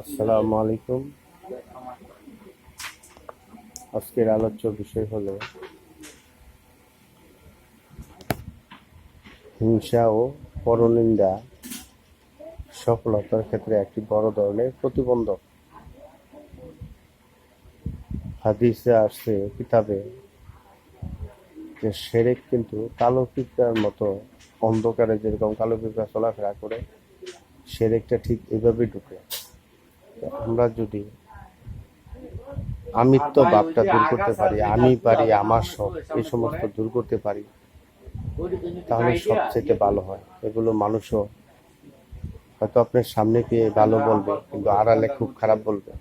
আসসালামু আলাইকুম। আজকের আলোচ্য বিষয় হলো হিংসা ও পরনিন্দা সফলতার ক্ষেত্রে একটি বড় ধরনের প্রতিবন্ধক। হাদিসে আসছে কিতাবে যে সেরেক কিন্তু কালো পিঁপড়ার মতো অন্ধকারে যেরকম কালো পিঁপড়া চলাফেরা করে সেরেকটা ঠিক এভাবে ঢুকে আমরা যদি আমিত্ব ভাবটা দূর করতে পারি, আমি পারি, আমার সব, এই সমস্ত দূর করতে পারি, তাহলে সবচেয়ে ভালো হয়। এগুলো মানুষও হয়তো আপনার সামনে পেয়ে ভালো বলবে, কিন্তু আড়ালে খুব খারাপ বলবে।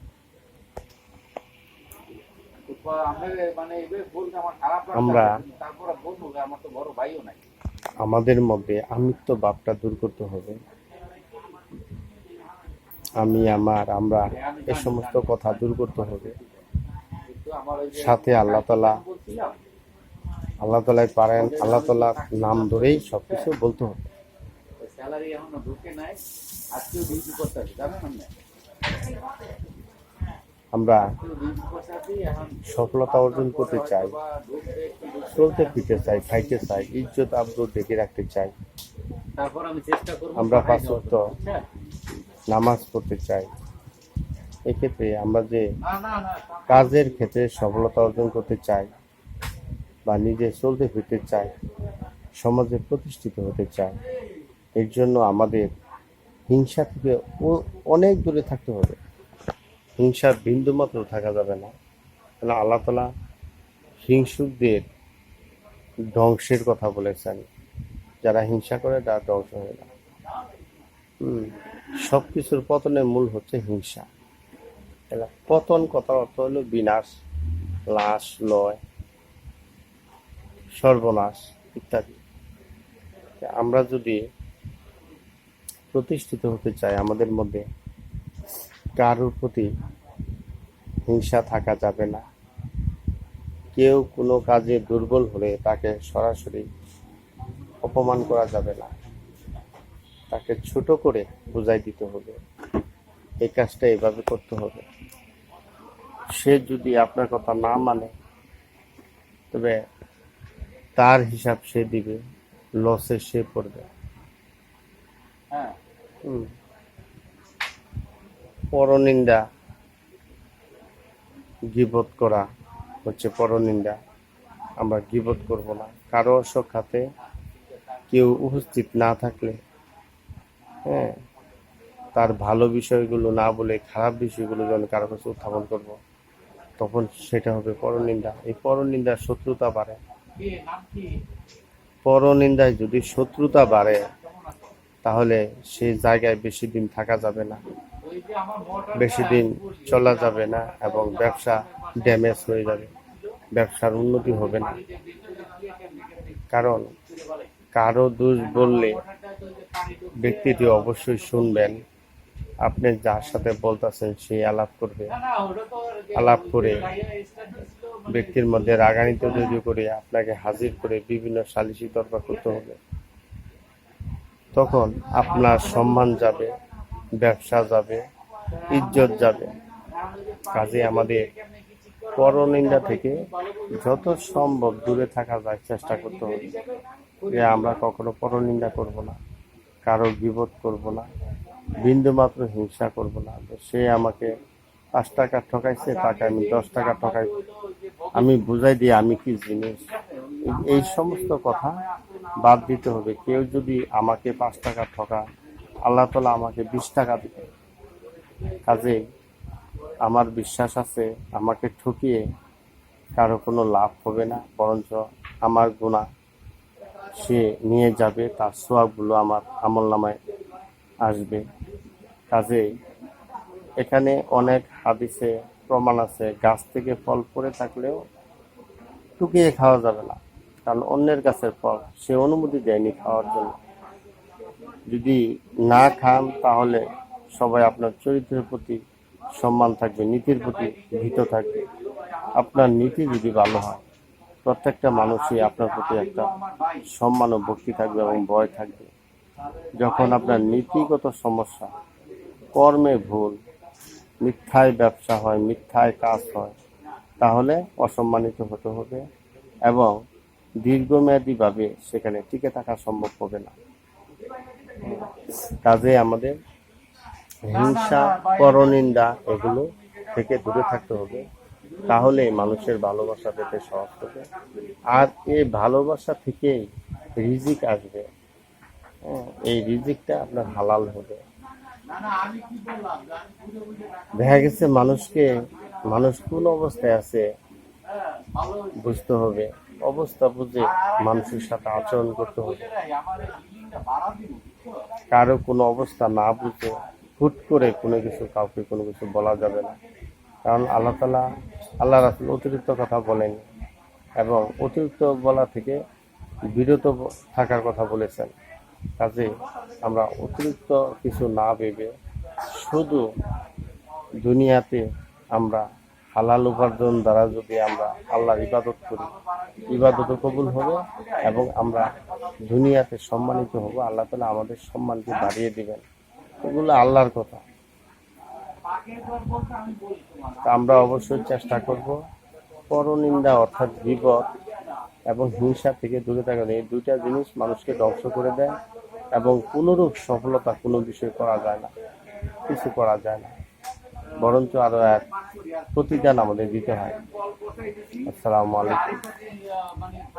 আমার আমাদের মধ্যে আমিত্ব ভাবটা দূর করতে হবে। আমি আমার আমরা এ সমস্ত কথা দূর করতে হবে সাথে আল্লাহ তালা আল্লাহ তালাই পারেন আল্লাহ তালার নাম ধরেই সবকিছু বলতে হবে স্যালারি এখনও ঢুকে নাই আজকেও ডিউটি করতে আছে জানেন আমরা সফলতা অর্জন করতে চাই। চলতে ফিরতে চাই খাইতে চাই ইজ্জত আব্রুত দেখে রাখতে চাই আমরা পাঁচ নামাজ পড়তে চাই। এক্ষেত্রে আমরা যে কাজের ক্ষেত্রে সফলতা অর্জন করতে চাই বা নিজে চলতে ফিরতে চাই, সমাজে প্রতিষ্ঠিত হতে চাই, এর জন্য আমাদের হিংসা থেকে অনেক দূরে থাকতে হবে। হিংসার বিন্দু মাত্র থাকা যাবে না। কেন আল্লাহ তালা হিংসুকদের ধ্বংসের কথা বলেছেন। যারা হিংসা করে তারা ধ্বংস হয়ে না। হুম। সব কিছুর পতনের মূল হচ্ছে হিংসা। পতন কথার অর্থ হলো বিনাশ, লাশ, লয়, সর্বনাশ ইত্যাদি। আমরা যদি প্রতিষ্ঠিত হতে চাই আমাদের মধ্যে, কারোর প্রতি হিংসা থাকা যাবে না। কেউ কোনো কাজে দুর্বল হলে তাকে সরাসরি অপমান করা যাবে না। তাকে ছোট করে বুঝাই দিতে হবে। এই কাজটা এভাবে করতে হবে। সে যদি আপনার কথা না মানে তবে তার হিসাব সে দিবে লসে সে পড়বে। হ্যাঁ। হুম। পরনিন্দা গিবত করা হচ্ছে পরনিন্দা। আমরা গিবত করব না। কারও সাথে কেউ উপস্থিত না থাকলে হ্যাঁ। তার ভালো বিষয়গুলো না বলে খারাপ বিষয়গুলো যখন কারও কাছে উত্থাপন করব, তখন সেটা হবে পরনিন্দা। এই পরনিন্দার শত্রুতা বাড়ে। পরনিন্দায় যদি শত্রুতা বাড়ে, তাহলে সেই জায়গায় বেশি দিন থাকা যাবে না। বেশি দিন চলা যাবে না এবং ব্যবসা ড্যামেজ হয়ে যাবে। ব্যবসার উন্নতি হবে না। কারণ কারও দোষ বললে ব্যক্তিটি অবশ্যই শুনবেন। আপনি যার সাথে বলতেছেন, সে আলাপ করবে। আলাপ করে ব্যক্তির মধ্যে রাগান্বিত তৈরি করে, আপনাকে হাজির করে বিভিন্ন সালিশি দরকার করতে হবে। তখন আপনার সম্মান যাবে, ব্যবসা যাবে, ইজ্জত যাবে। কাজে আমাদের পরনিন্দা থেকে যত সম্ভব দূরে থাকা যায়, চেষ্টা করতে হবে। যে আমরা কখনো পরনিন্দা করব না। কারও বিপদ করব না বিন্দু মাত্র হিংসা করব না। সে আমাকে পাঁচ টাকা ঠকাইছে, তাকে আমি দশ টাকা ঠকাই আমি বুঝাই দিই আমি কি জিনিস? এই- এই সমস্ত কথা বাদ দিতে হবে। কেউ যদি আমাকে পাঁচ টাকা ঠকা, আল্লাহ তালা আমাকে বিশ টাকা দিবে। কাজে আমার বিশ্বাস আছে, আমাকে ঠকিয়ে কারও কোনো লাভ হবে না, বরঞ্চ আমার গুণা সে নিয়ে যাবে, তার সোয়াবগুলো আমার আমল নামায় আসবে। কাজে এখানে অনেক হাদিসে প্রমাণ আছে, গাছ থেকে ফল পড়ে থাকলেও টুকিয়ে খাওয়া যাবে না, কারণ অন্যের গাছের ফল সে অনুমতি দেয়নি খাওয়ার জন্য। যদি না খান, তাহলে সবাই আপনার চরিত্রের প্রতি সম্মান থাকবে, নীতির প্রতি ভীত থাকবে। আপনার নীতি যদি ভালো হয় প্রত্যেকটা মানুষই আপনার প্রতি একটা সম্মান ও ভক্তি থাকবে এবং ভয় থাকবে। যখন আপনার নীতিগত সমস্যা, কর্মে ভুল, মিথ্যায় ব্যবসা হয়, মিথ্যায় কাজ হয়, তাহলে অসম্মানিত হতে হবে এবং দীর্ঘমেয়াদীভাবে সেখানে টিকে থাকা সম্ভব হবে না। কাজে আমাদের হিংসা, পরনিন্দা এগুলো থেকে দূরে থাকতে হবে। তাহলে মানুষের ভালোবাসা পেতে সহজ হবে। আর এই ভালোবাসা থেকেই রিজিক আসবে। হ্যাঁ, এই রিজিকটা আপনার হালাল হবে। দেখা গেছে মানুষকে মানুষ কোন অবস্থায় আছে বুঝতে হবে। অবস্থা বুঝে মানুষের সাথে আচরণ করতে হবে। কারও কোনো অবস্থা না বুঝে হুট করে কোনো কিছু কাউকে কোনো কিছু বলা যাবে না। কারণ আল্লাহ তালা আল্লাহ রাসুল অতিরিক্ত কথা বলেন এবং অতিরিক্ত বলা থেকে বিরত থাকার কথা বলেছেন। কাজে আমরা অতিরিক্ত কিছু না ভেবে শুধু দুনিয়াতে আমরা হালাল উপার্জন দ্বারা যদি আমরা আল্লাহর ইবাদত করি, ইবাদত কবুল হবে এবং আমরা দুনিয়াতে সম্মানিত হব, আল্লাহ তালা আমাদের সম্মানকে বাড়িয়ে দিবেন। এগুলো আল্লাহর কথা পাকের পর বলতে আমি বলি তোমার তা আমরা অবশ্যই চেষ্টা করব। পরনিন্দা অর্থাৎ বিপদ এবং হিংসা থেকে দূরে থাকা এই দুইটা জিনিস মানুষকে ধ্বংস করে দেয় এবং কোনোরূপ সফলতা কোনো বিষয় করা যায় না, কিছু করা যায় না। বরঞ্চ আরও এক প্রতিদান আমাদের দিতে হয়। আসসালামু আলাইকুম।